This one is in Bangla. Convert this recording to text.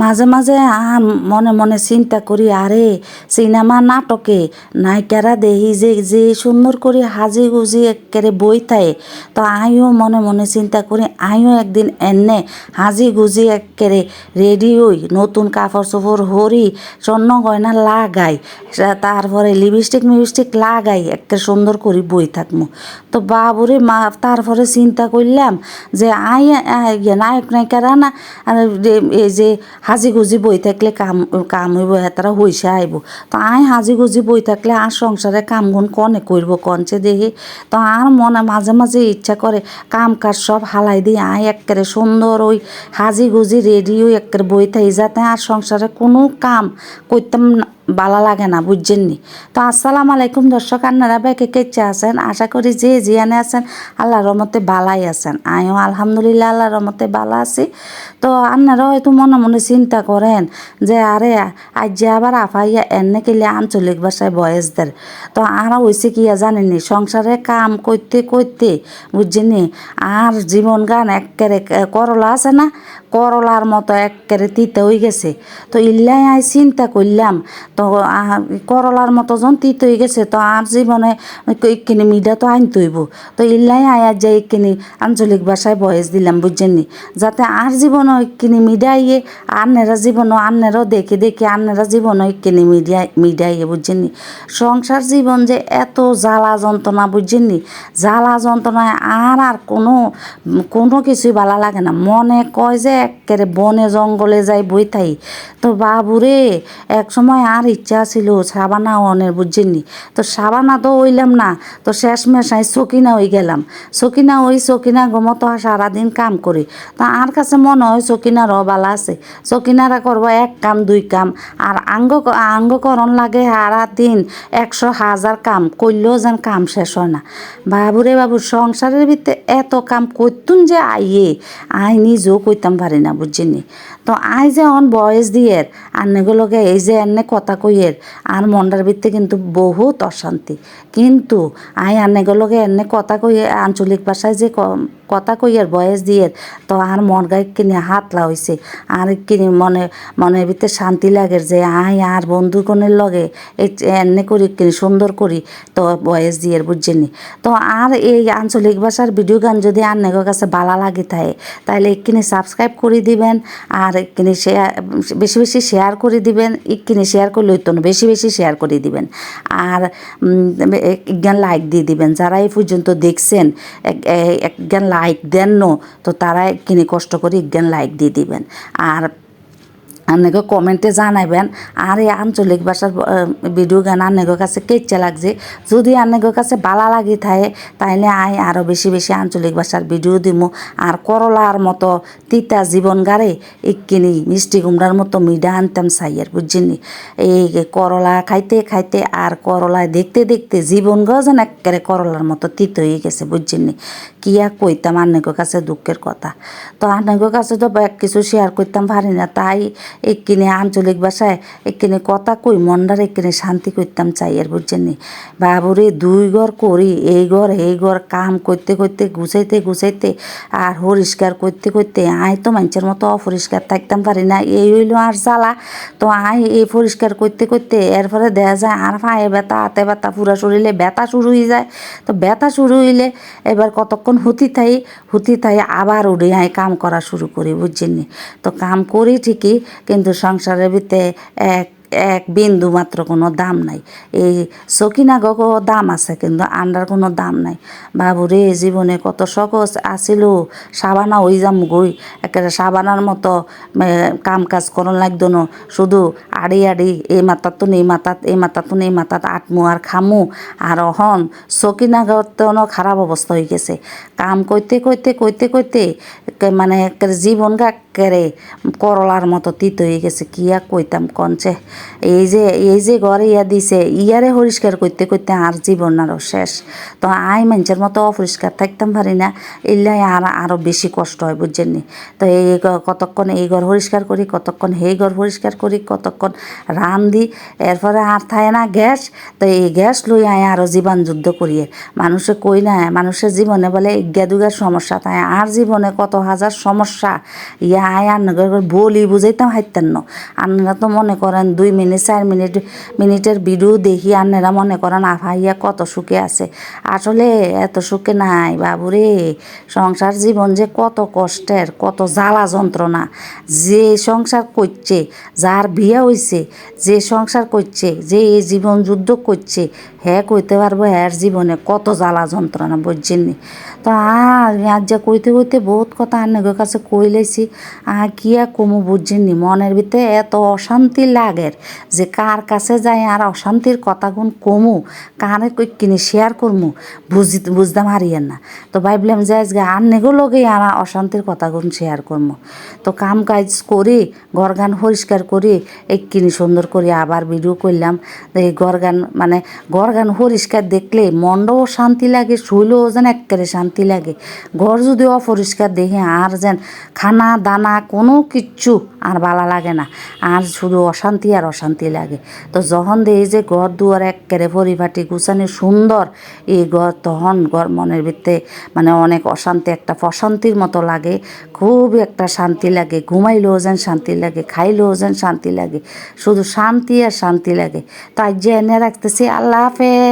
মাঝে মাঝে মনে মনে চিন্তা করি, আরে, সিনেমা নাটকে নায়িকারা দেখি যে যে সুন্দর করে হাজি গুজি একেবারে বই থাকে তো আমিও মনে মনে চিন্তা করি, আমিও একদিন এনে হাজি গুজি একেবারে রেডি হই, নতুন কাপড় চোপড় হরি, স্বর্ণ গয়না লাগাই তারপরে লিপস্টিক মিপস্টিক লাগাই একটা সুন্দর করে বই থাকব তো বাবুরে মা, তারপরে চিন্তা করলাম যে আই আই- ইয়ে নায়ক নায়িকারা না এই যে হাজি গুজি বই থাকলে কাম কাম হইব হেতারা হইসা আইব। তো আই হাজি গুজি বই থাকলে আর সংসারে কাম গুণ কনে করব কনছে দেখি তো আর মনে মাঝে মাঝে ইচ্ছা করে কাম কাজ সব হালাই দিয়ে আই একেবারে সুন্দর ওই হাজি গুজি রেডিও ওই একেবারে বই থাই যাতে আর সংসারে কোনো কাম করতাম ভালো লাগে না, বুঝছেন নি? তো আসসালামু আলাইকুম দর্শক, আপনারা ব্যাকে কেচে আছেন? আশা করি যে জিয়ানে আছেন, আল্লাহর রহমতে বালাই আছেন। আমিও আলহামদুলিল্লাহ আল্লাহর রহমতে বালা আছি। তো আপনারা হয়তো মনে মনে চিন্তা করেন যে, আরে আজ যে আবার আফাইয়া এনে কেলে আঞ্চলিক ভাষায় বয়স দেয়। তো আর হয়েছে কি জানেননি সংসারে কাম করতে করতে, বুঝছেনি আর জীবন গান একেবারে করলা আছে না? করলার মতো একেবারে তিতে হয়ে গেছে। তো ইল্লাই আই চিন্তা করলাম। তো করলার মতো যখন তিত হয়ে গেছে, তো আর জীবনে ইকিনি মিডা তো আইন তৈব তো ইল্লাই আয়ার যে ইকিনি আঞ্চলিক ভাষায় বয়স দিলাম বুঝছেননি যাতে আর জীবনও ইকিনি মিডাইয়ে আন্নেরা জীবনও আন্নেরও দেখে দেখে আন্নেরা জীবনও ইকিনি মিডিয়া মিডাইয়ে বুঝছেননি সংসার জীবন যে এত জ্বালা যন্ত্রণা বুঝছেননি জ্বালা যন্ত্রণায় আর আর কোনো কোনো কিছুই ভালো লাগে না। মনে কয় যে একেবারে বনে জঙ্গলে যাই বই থাই তো বাবুরে, এক সময় আর ইচ্ছা ছিল সাবানা অনের, বুঝছেননি? তো সাবানা তো হইলাম না, তো শেষ মেশাই সকিনা হয়ে গেলাম। সকিনা ওই সকিনা গমতো সারাদিন কাম করি। তো আর কাছে মনে হয় সকিনার অবালা আছে। সকিনারা করব এক কাম, দুই কাম। আর আঙ্গ, আঙ্গকরণ লাগে সারা দিন একশো হাজার কাম করলেও যেন কাম শেষ হয় না। বাবুরে বাবু, সংসারের ভিতরে এত কাম করতুন যে আইয়ে, আই নিজেও কইতাম পারি না বুঝছিনি তো আই যে অন বয়স দিয়ের আন্নেগুলোকে এই যে এনে কথা কইয়ের। আর মন্ডার ভিতরে কিন্তু বহুত অশান্তি। কিন্তু আই আন্নেগুলোকে এনে কথা কইয়ে, আঞ্চলিক ভাষায় যে কথা কইয়ের, বয়স দিয়ে তো আর মন গায়ে কিনে হাতলা হইছে। আর কিনে মনে, মনের ভিতরে শান্তি লাগে যে আই আর বন্ধু কোনের লগে এনে করি কিনে সুন্দর করি, তো বয়স দিয়ের বুঝছেনি তো আর এই আঞ্চলিক ভাষার ভিডিও গান যদি আন্নেগো কাছে ভালো লাগে থাকে তাহলে এখানে সাবস্ক্রাইব করে দিবেন, আর এখানে শেয়ার বেশি বেশি শেয়ার করে দিবেন এখানে শেয়ার করলে হইতো না, বেশি বেশি শেয়ার করে দিবেন। আর একজ্ঞান লাইক দিয়ে দিবেন। যারা এই পর্যন্ত দেখছেন একজ্ঞান লাইক দেন তো তারা কিনে কষ্ট করে একজ্ঞান লাইক দিয়ে দিবেন। আর আপনাকে কমেন্টে জানাবেন আর এই আঞ্চলিক ভাষার ভিডিও গান আপনাদের কাছে কেচ্ছে লাগছে। যদি আপনাদের কাছে ভালো লাগি থাকে, তাইলে আই আরও বেশি বেশি আঞ্চলিক ভাষার ভিডিও দিব আর করলার মতো তিতা জীবন গারে ইকিনি মিষ্টি কুমড়ার মতো মিডা আনতাম সাইয়ের, বুঝছেনি এই করলা খাইতে খাইতে আর করলায় দেখতে দেখতে জীবন গজন একেবারে করলার মতো তিত হয়ে গেছে, বুঝছেনি কি আর কইতাম আপনাদের কাছে দুঃখের কথা। তো আপনাদের কাছে তো কিছু শেয়ার করতাম পারি না, তাই এখানে আঞ্চলিক ভাষায় এখানে কথা কই, মন্ডার এখানে শান্তি করতাম চাই আর বুঝছেন নি? বাবুরে দুই ঘর করি, এই ঘর এই ঘর, কাম করতে করতে গুছাইতে গুছাইতে, আর পরিষ্কার করতে করতে আই তো মানুষের মতো অপরিষ্কার থাকতাম পারি না, এই হইল আর জ্বালা। তো আই এই পরিষ্কার করতে করতে এরপরে দেখা যায় আর পায়ে ব্যথা, হাতে ব্যথা, পুরা শরীরে ব্যথা শুরু হয়ে যায়। তো ব্যথা শুরু হইলে এবার কতক্ষণ হুতি থাই হুতি থাই আবার উঠে আই কাম করা শুরু করি, বুঝছেন নি? তো কাম করি ঠিকই কিন্তু সংসারের ভিতরে এক এক বিন্দু মাত্র কোনো দাম নাই। এই সকিনা গো দাম আছে, কিন্তু আন্ডার কোনো দাম নাই। বাবুরে জীবনে কত সহজ আছিল। সাবানা ওই যাম গই। একেবারে সাবানার মতো কাম কাজ করন লাগতো না। শুধু আড়ি আড়ি, এই মাথাত তো এই মাথাত এই মাথাত তো এই মাথাত আটমু আর খামু। আর অহন সকিনা গতেও খারাপ অবস্থা হয়ে গেছে। কাম করতে করতে করতে করতে মানে জীবন গা একেবারে করলার মতো তিত হয়ে গেছে, কি আর কইতাম কনছে এই যে এই যে ঘরে ইয়া দিছে, ইয়ারে পরিষ্কার করতে করতে আর জীবন আরও শেষ। তো আই মানুষের মতো অপরিষ্কার থাকতাম পারি না, এলাই আর আরও বেশি কষ্ট হয়, বুঝছেন নি? তো এই কতক্ষণ এই ঘর পরিষ্কার করি, কতক্ষণ সেই ঘর পরিষ্কার করি, কতক্ষণ রান দি, এরপরে আর থাকে না গ্যাস, তো এই গ্যাস লই আয় আরও জীবন যুদ্ধ করিয়ে। মানুষে কই না, মানুষের জীবনে বলে ইজ্ঞা দুগার সমস্যা, তাই আর জীবনে কত হাজার সমস্যা, ইয়া আয় আন্নাকে বলি বুঝাইতাম হাইতেন না। আন্নারা তো মনে করেন দুই মিনিট, চার মিনিট, মিনিটের ভিডিও দেখি আন্নারা মনে করেন আফাইয়া কত সুখে আছে। আসলে এত সুখে নাই, বাবুরে। সংসার জীবন যে কত কষ্টের, কত জ্বালা যন্ত্রণা। যে সংসার করছে, যার বিয়ে হইছে, যে সংসার করছে, যে এই জীবন যুদ্ধ করছে হ্যাঁ কইতে পারব হ্যার জীবনে কত জ্বালা যন্ত্রণা বুঝছেননি তো আর আজ যা কইতে কইতে বহুত কথা আন্নাগের কাছে কই লাইছি আর কি আর কমু বুঝছেননি মনের ভিতরে এত অশান্তি লাগের যে কার কাছে যাই আর অশান্তির কথাগুন কমু, কানে কই কিনে শেয়ার করমু, বুঝি বুঝতাম হারিয়েন না। তো ভাবলাম যে আজকে আন্নেগো লগেই আর অশান্তির কথাগুন শেয়ার করমু। তো কাম কাজ করি ঘর গান পরিষ্কার করি এককিনি সুন্দর করে, আবার ভিডিও করলাম। এই ঘর গান মানে ঘর গান পরিষ্কার দেখলে মনটাও শান্তি লাগে শরীরও যেন একেবারে শান্তি লাগে। ঘর যদি অপরিষ্কার দেখে আর যেন খানা দানা কোনো কিচ্ছু আর ভালো লাগে না। আর শুধু অশান্তি আর অশান্তি লাগে। তো যখন দেখি যে ঘর দুয়ার একেবারে পরিপাটি গুছানি সুন্দর, এই ঘর তখন ঘর মনের ভিতরে মানে অনেক অশান্তি, একটা প্রশান্তির মতো লাগে। খুব একটা শান্তি লাগে। ঘুমাইলেও যেন শান্তি লাগে, খাইলেও যেন শান্তি লাগে। শুধু শান্তি আর শান্তি লাগে। তাই যে এনে রাখতেছি, আল্লাহ হাফেজ।